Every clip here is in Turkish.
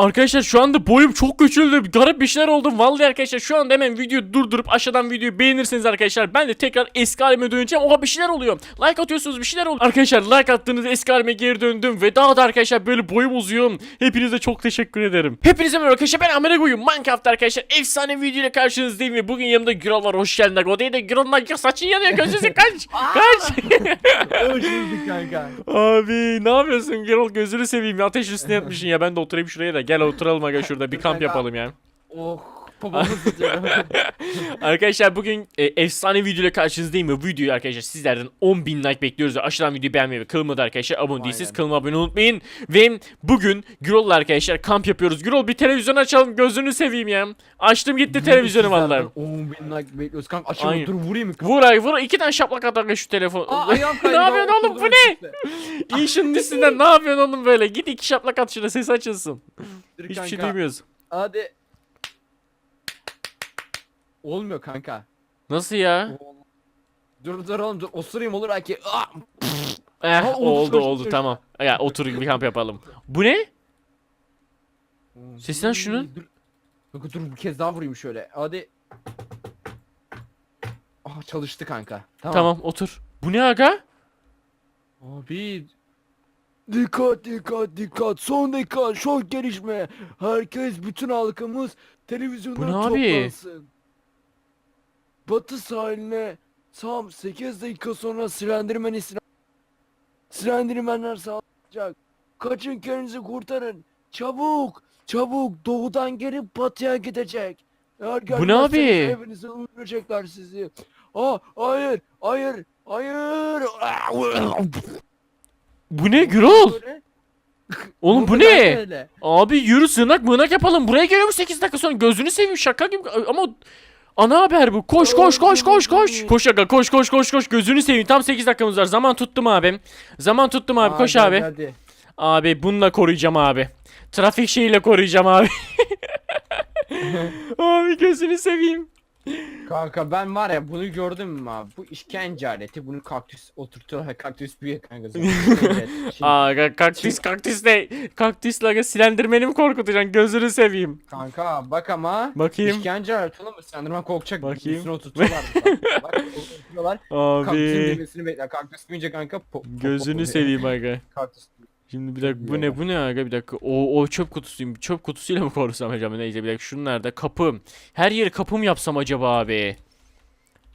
Arkadaşlar şu anda boyum çok küçüldü. Garip bir şeyler oldum. Vallahi arkadaşlar şu anda hemen videoyu durdurup aşağıdan videoyu beğenirseniz arkadaşlar ben de tekrar eski halime döneceğim. Oha bir şeyler oluyor. Like atıyorsunuz bir şeyler oluyor. Arkadaşlar like attığınızda eski halime geri döndüm ve daha da arkadaşlar böyle boyum uzuyor. Hepinize çok teşekkür ederim. Hepinize merhaba arkadaşlar ben Amere Goyum. Minecraft arkadaşlar efsane video ile karşınızdayım ve bugün yanımda Gürol var. Hoş geldin. O değil de arkadaşlar saçın yanıyor. Gözünüzü kaç. kaç. Hoş bulduk kanka. Abi ne yapıyorsun Gürol gözünü seveyim ateş üstüne yatmışsın ya ben de oturayım şuraya da gel oturalım aga şurada bir kamp yapalım ya. Oh babamız. Arkadaşlar bugün e, efsane video ile karşınızdayım ve videoyu arkadaşlar sizlerden 10.000 like bekliyoruz ve aşağıdan videoyu beğenmeyi ve kanalıma da arkadaşlar abone değilseniz kanalıma abone unutmayın. Ve bugün Gürol'la arkadaşlar kamp yapıyoruz. Gürol bir televizyon açalım gözünü seveyim ya. Açtım gitti televizyonu vallahi. 10 bin like bekliyoruz kanka. Aynen. Açalım dur vurayım mı? Vur ay vur iki tane şaplak at aga şu telefon. Aa, ayağım ne yapıyorsun oğlum bu ne? İyi şunun üstünden ne yapıyorsun oğlum böyle? Git iki şaplak at şuna ses açılsın. Hiçbir şey duymuyoruz. Hadi. Olmuyor kanka. Nasıl ya? Dur dur oğlum dur osurayım olur belki. Ah! Eh Aa, oldu, oldu tamam. Ya otur bir kamp yapalım. Bu ne? Sesinden şunun. Dur. Dur bir kez daha vurayım şöyle. Hadi. Ah çalıştı kanka. Tamam. Tamam otur. Bu ne aga? Abi. Dikkat dikkat dikkat son dakika şok gelişme. Herkes bütün halkımız televizyondan Bu ne abi? toplansın. Batı sahiline tam 8 dakika sonra silendirmen isyan. Silendirmenler sağlayacak. Kaçın kendinizi kurtarın. Çabuk çabuk doğudan gelip batıya gidecek. Eğer Bu ne abi? Evinize öldürecekler sizi. Aa hayır hayır hayır. Bu ne Gürol? Oğlum bu ne? Abi yürü sığınak mığınak yapalım. Buraya geliyor mu 8 dakika sonra? Gözünü seveyim şaka gibi. Ama ana haber bu. Koş koş koş koş koş. Koş aga koş koş koş koş. Gözünü seveyim. Tam 8 dakikamız var. Zaman tuttum abim. Zaman tuttum abi. Koş Hadi, abi. hadi. Abi bununla koruyacağım abi. Trafik şeyiyle koruyacağım abi. abi gözünü seveyim. Kanka ben var ya bunu gördüm mü abi? Bu işkence aleti. Bunu kaktüs oturtuyorlar. Kaktüs büyüyor kanka. Şimdi, Aa kaktüs kaktüs ne? Kaktüsle aga silendirmeni mi korkutacaksın? Gözünü seveyim. kanka bak ama. Bakayım. İşkence aleti oğlum. Sendirmen korkacak. Bakayım. Üstüne oturtuyorlar. bak oturtuyorlar. Kaktüsün Abi büyümesini bekler. Kaktüs büyüyünce kanka. po- po- gözünü po- seveyim aga. Kaktüs. Şimdi bir dakika bu ne bu ne aga bir dakika. O o çöp kutusuyum. Çöp kutusuyla mı korusam acaba neyse bir dakika şunun nerede? Kapım. Her yeri kapım yapsam acaba abi?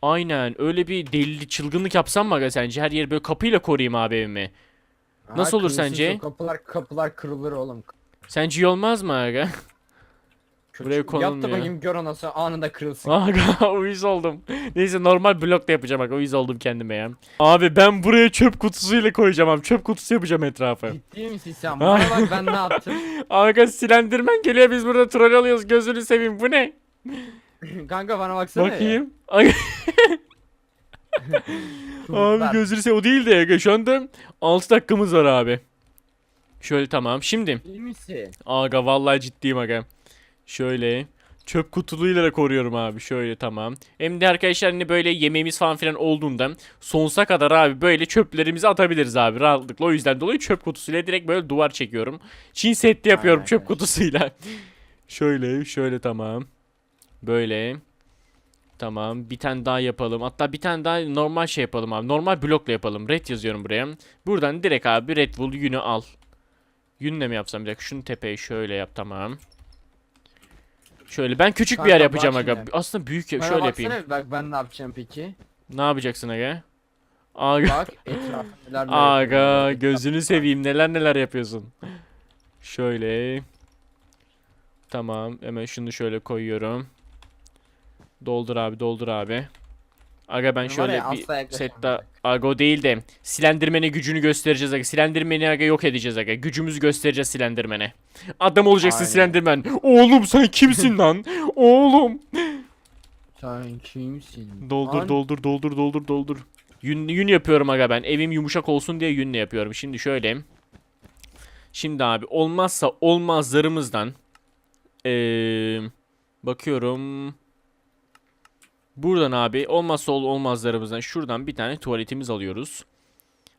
Aynen öyle bir deli çılgınlık yapsam mı aga sence? Her yeri böyle kapıyla koruyayım abi evimi. Nasıl Aa, olur kırılsın sence? Kapılar kapılar kırılır oğlum. Sence iyi olmaz mı aga? Kötü. Buraya Yap da bakayım gör onası anında kırılsın. Aga uyuz oldum. Neyse normal blok da yapacağım aga uyuz oldum kendime ya. Abi ben buraya çöp kutusuyla koyacağım abi. Çöp kutusu yapacağım etrafa. Ciddi misin sen? Bana bak ben ne yaptım. Aga silendirmen geliyor biz burada troll alıyoruz gözünü seveyim bu ne? kanka bana baksana. ya. Bakayım. Dur, abi gözünü seveyim o değil de aga şu anda 6 dakikamız var abi. Şöyle tamam şimdi. İyi misin? Aga vallahi ciddiyim aga. Şöyle çöp kutuluğuyla da koruyorum abi. Şöyle tamam. Hem de arkadaşlar hani böyle yemeğimiz falan filan olduğunda sonsuza kadar abi böyle çöplerimizi atabiliriz abi rahatlıkla. O yüzden dolayı çöp kutusuyla direkt böyle duvar çekiyorum. Çin setti yapıyorum Aynen çöp kutusuyla. şöyle şöyle tamam. Böyle. Tamam bir tane daha yapalım. Hatta bir tane daha normal şey yapalım abi. Normal blokla yapalım. Red yazıyorum buraya. Buradan direkt abi Red Bull yünü al. Yünle mi yapsam bir dakika şunu tepeye şöyle yap tamam. Şöyle ben küçük bir Kanka yer bak yapacağım aga. şimdi. Aslında büyük ya Bana şöyle baksana yapayım. bir Bak ben ne yapacağım peki? Ne yapacaksın aga? Aga, Bak etrafı neler neler aga gözünü seveyim neler neler yapıyorsun. Şöyle. Tamam hemen şunu şöyle koyuyorum. Doldur abi doldur abi. Aga ben şöyle ya, bir asla yaklaşamam sette bak. aga o değil de silendirmene gücünü göstereceğiz aga. Silendirmeni aga yok edeceğiz aga. Gücümüzü göstereceğiz silendirmene. Adam olacaksın Aynen. silendirmen. Oğlum sen kimsin lan? Oğlum. Sen kimsin? Doldur Lan, doldur doldur doldur doldur. Yün, yün yapıyorum aga ben. Evim yumuşak olsun diye yünle yapıyorum. Şimdi şöyle. Şimdi abi olmazsa olmazlarımızdan eee, bakıyorum. Buradan abi olmazsa ol olmazlarımızdan şuradan bir tane tuvaletimiz alıyoruz.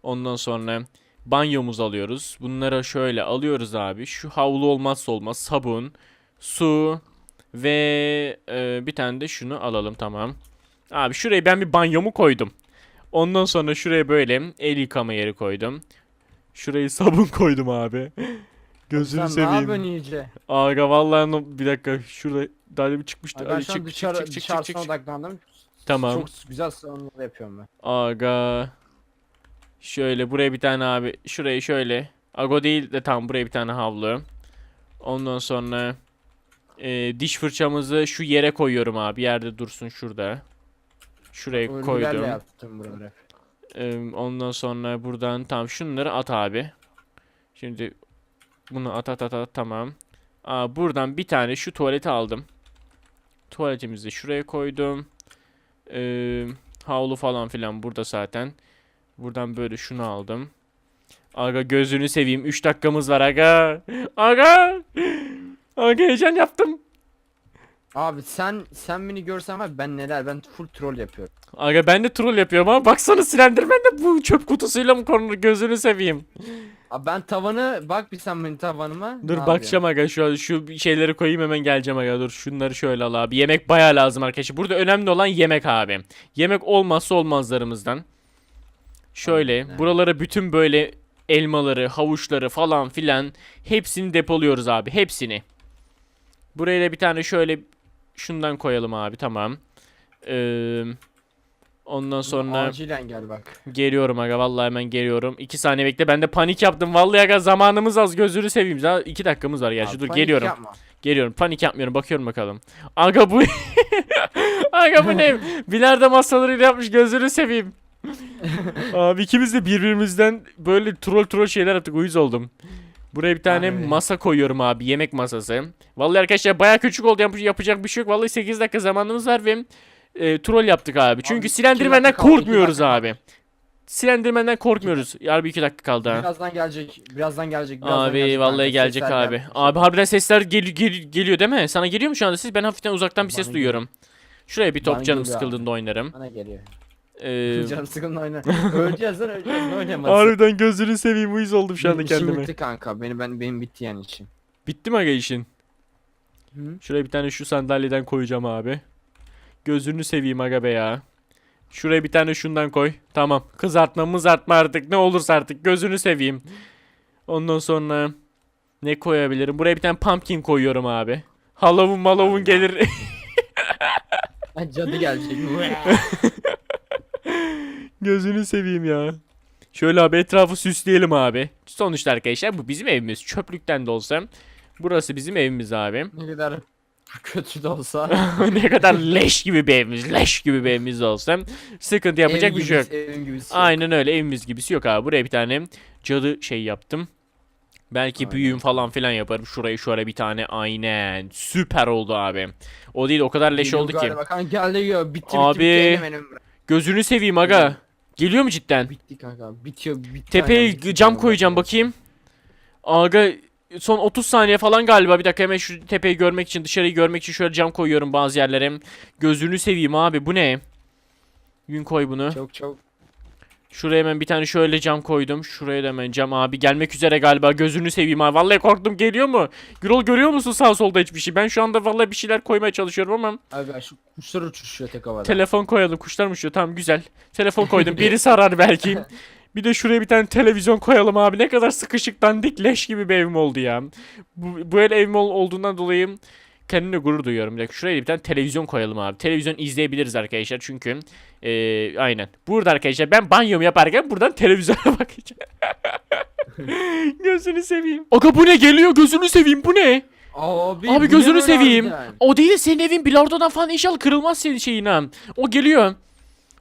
Ondan sonra banyomuzu alıyoruz. Bunları şöyle alıyoruz abi. Şu havlu olmazsa olmaz sabun, su ve e, bir tane de şunu alalım tamam. Abi şuraya ben bir banyomu koydum. Ondan sonra şuraya böyle el yıkama yeri koydum. Şurayı sabun koydum abi. Gözünü Sen ne seveyim. yapıyorsun iyice? Aga vallahi no- bir dakika şurada daha bir çıkmıştı. Ay ben Hadi şu an çık, çık, dışarı, çık, çık, çık, dışarısına çık, çık. odaklandım. Tamam. Çok güzel savunmalar yapıyorum ben. Aga. Şöyle buraya bir tane abi. Şurayı şöyle. Ago değil de tam buraya bir tane havlu. Ondan sonra e, diş fırçamızı şu yere koyuyorum abi. Yerde dursun şurada. Şuraya Ölülerle koydum. yaptım buraları. E, ondan sonra buradan tam şunları at abi. Şimdi bunu at at at at tamam. Aa, buradan bir tane şu tuvaleti aldım. Tuvaletimizi şuraya koydum. Ee, havlu falan filan burada zaten. Buradan böyle şunu aldım. Aga gözünü seveyim. 3 dakikamız var aga. Aga. Aga heyecan yaptım. Abi sen sen beni görsen var ben neler ben full troll yapıyorum. Aga ben de troll yapıyorum ama baksana Slenderman de bu çöp kutusuyla mı konur gözünü seveyim. Abi ben tavanı bak bir sen benim tavanıma. Dur ne bakacağım aga şu an şu şeyleri koyayım hemen geleceğim aga dur şunları şöyle al abi. Yemek bayağı lazım arkadaşlar. Burada önemli olan yemek abi. Yemek olmazsa olmazlarımızdan. Şöyle Aynen. buralara bütün böyle elmaları, havuçları falan filan hepsini depoluyoruz abi. Hepsini. Buraya da bir tane şöyle şundan koyalım abi tamam. Ee, ondan sonra Acilen gel bak. Geliyorum aga vallahi hemen geliyorum. 2 saniye bekle ben de panik yaptım. Vallahi aga zamanımız az gözünü seveyim. Daha 2 dakikamız var gerçi. Abi Dur panik geliyorum. yapma. Geliyorum. Panik yapmıyorum. Bakıyorum bakalım. Aga bu Aga bu ne? Bilardo masalarıyla yapmış gözünü seveyim. Abi ikimiz de birbirimizden böyle troll troll şeyler yaptık. Uyuz oldum. Buraya bir tane Abi. masa koyuyorum abi. Yemek masası. Vallahi arkadaşlar baya küçük oldu. Yap- yapacak bir şey yok. Vallahi 8 dakika zamanımız var ve e, troll yaptık abi. Çünkü iki Slenderman'den dakika kaldı, iki korkmuyoruz dakika abi. Slenderman'den korkmuyoruz. Harbi 2 dakika kaldı ha. Birazdan gelecek. Birazdan gelecek. Birazdan Abi gelecek vallahi gelecek sesler abi. geldi. Abi harbiden sesler gel- gel- geliyor değil mi? Sana geliyor mu şu anda ses? Ben hafiften uzaktan bir ses Bana duyuyorum. Şuraya bir top Bana canım geliyor abi. sıkıldığında oynarım. Bana geliyor. Ee, Canım sıkıntı oyna. öleceğiz lan öleceğiz. Ne oynaması? harbiden gözünü seveyim uyuz oldum şu anda Benim işim kendime. bitti kanka. Benim ben benim bitti yani işim. Bitti mi aga işin? Hı? Şuraya bir tane şu sandalyeden koyacağım abi. Gözünü seveyim aga be ya. Şuraya bir tane şundan koy. Tamam. Kızartma mızartma artık ne olursa artık gözünü seveyim. Ondan sonra ne koyabilirim? Buraya bir tane pumpkin koyuyorum abi. Halloween Halloween gelir. Cadı gelecek. Gözünü seveyim ya. Şöyle abi etrafı süsleyelim abi. Sonuçta arkadaşlar bu bizim evimiz. Çöplükten de olsa. Burası bizim evimiz abi. ne kadar kötü de olsa. ne kadar leş gibi bir evimiz. Leş gibi bir evimiz olsa. Sıkıntı yapacak Ev bir şey yok. gibisi- Evim gibisi yok. Aynen öyle evimiz gibisi yok abi. Buraya bir tane cadı şey yaptım. Belki Aynen. büyüğüm falan filan yaparım. Şurayı şöyle bir tane aynen. Süper oldu abi. O değil o kadar leş Geliyor oldu ki. galiba. Kanka geldi yiyor. Bitti bitti. Abi. bitti. Elim, elim. Gözünü seveyim aga. Geliyor mu cidden? Bitti kanka. Bitiyor. Bitti. Tepeye aynen, bitti cam koyacağım bakayım. Aga son 30 saniye falan galiba. Bir dakika hemen şu tepeyi görmek için dışarıyı görmek için şöyle cam koyuyorum bazı yerlere. Gözünü seveyim abi bu ne? Gün koy bunu. Çok çok. Şuraya hemen bir tane şöyle cam koydum. Şuraya da hemen cam abi gelmek üzere galiba. Gözünü seveyim abi. Vallahi korktum geliyor mu? Gürol görüyor musun sağ solda hiçbir şey? Ben şu anda vallahi bir şeyler koymaya çalışıyorum ama Abi ben şu kuşlar uçuşuyor tek havada. telefon koyalım. Kuşlar mı uçuyor? Tamam güzel. Telefon koydum. Biri sarar belki. Bir de şuraya bir tane televizyon koyalım abi. Ne kadar sıkışık dandik leş gibi bir evim oldu ya. Bu, böyle evim ol- olduğundan dolayı kendimle gurur duyuyorum. Bir dakika şuraya bir tane televizyon koyalım abi. Televizyon izleyebiliriz arkadaşlar çünkü eee, aynen. Burada arkadaşlar ben banyomu yaparken buradan televizyona bakacağım. gözünü seveyim. Aga bu ne geliyor gözünü seveyim bu ne? Abi, Abi bu gözünü seveyim. O değil de senin evin bilardodan falan inşallah kırılmaz senin şeyin ha. O geliyor.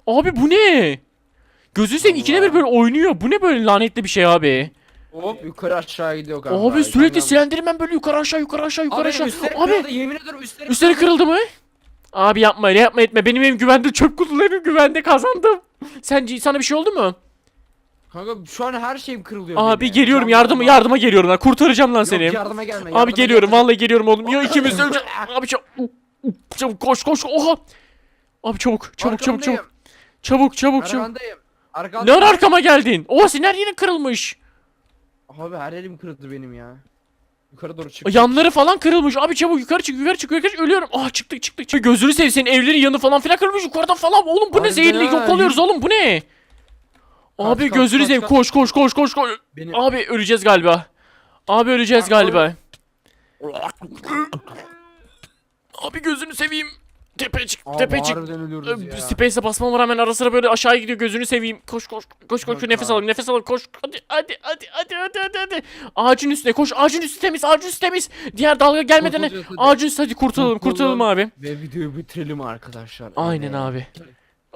Abi bu ne? Gözünü seveyim ikide bir böyle oynuyor. Bu ne böyle lanetli bir şey abi? Hop yukarı aşağı gidiyor kanka. Abi sürekli Slenderman böyle yukarı aşağı yukarı aşağı yukarı Abi aşağı. üstleri Abi kırıldı yemin ederim üstleri üstleri kırıldı mı? Abi yapma öyle yapma etme. Benim evim güvende çöp kutuları evim güvende kazandım. Sence sana bir şey oldu mu? Kanka şu an her şeyim kırılıyor. Abi benim. geliyorum Cam- yardıma geliyorum lan. Kurtaracağım lan Yok, seni. yardıma gelme. Abi yardıma geliyorum gelme. vallahi geliyorum oğlum. Ya ikimiz de öleceğiz. Abi çabuk. Çabuk koş koş. Oha. Abi çabuk çabuk çabuk çabuk. Çabuk çabuk çabuk. Arkandayım. ara arkama geldin? Oha senin her yerin kırılmış. Abi her yerim kırıldı benim ya. Yukarı doğru çık. Yanları falan kırılmış. Abi çabuk yukarı çık yukarı çık yukarı çık. Ölüyorum. Ah çıktık çıktık çıktık. Gözünü seveyim senin evlerin yanı falan filan kırılmış yukarıdan falan. Oğlum bu ne Harbiden zehirli ha, yok oluyoruz oğlum bu ne? Abi kaç, gözünü seveyim koş koş koş koş koş. Benim... Abi öleceğiz galiba. Abi öleceğiz galiba. Abi gözünü seveyim. Tepe çık Abi tepe çık. harbiden ölüyoruz ya. Space'e basmama rağmen ara sıra böyle aşağı gidiyor gözünü seveyim. Koş koş koş koş Yok nefes abi. alalım nefes alalım koş. Hadi hadi hadi hadi hadi hadi hadi. Ağacın üstüne koş ağacın üstü temiz ağacın üstü temiz. Diğer dalga gelmeden Kurtulacağız, hadi. ağacın üstü hadi kurtulalım kurtulalım abi. Ve videoyu bitirelim arkadaşlar. Aynen Hadi.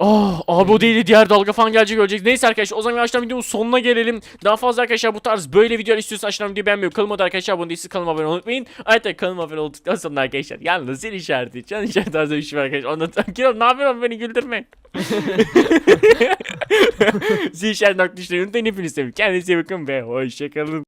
Abi. Oh, abi o değil de diğer dalga falan gelecek ölecek. Neyse arkadaşlar o zaman yavaştan videonun sonuna gelelim. Daha fazla arkadaşlar bu tarz böyle videolar istiyorsanız aşağıdan videoyu beğenmeyi, kanalıma da arkadaşlar abone değilseniz kanalıma abone olmayı unutmayın. Ayrıca kanalıma abone olduktan sonra arkadaşlar yalnız zil işareti, can işareti tarzı bir şey var arkadaşlar. Sonra Kral ne yapıyorsun beni güldürme. zil işareti nokta işareti unutmayın hepinizi seviyorum. Kendinize bakın ve hoşçakalın.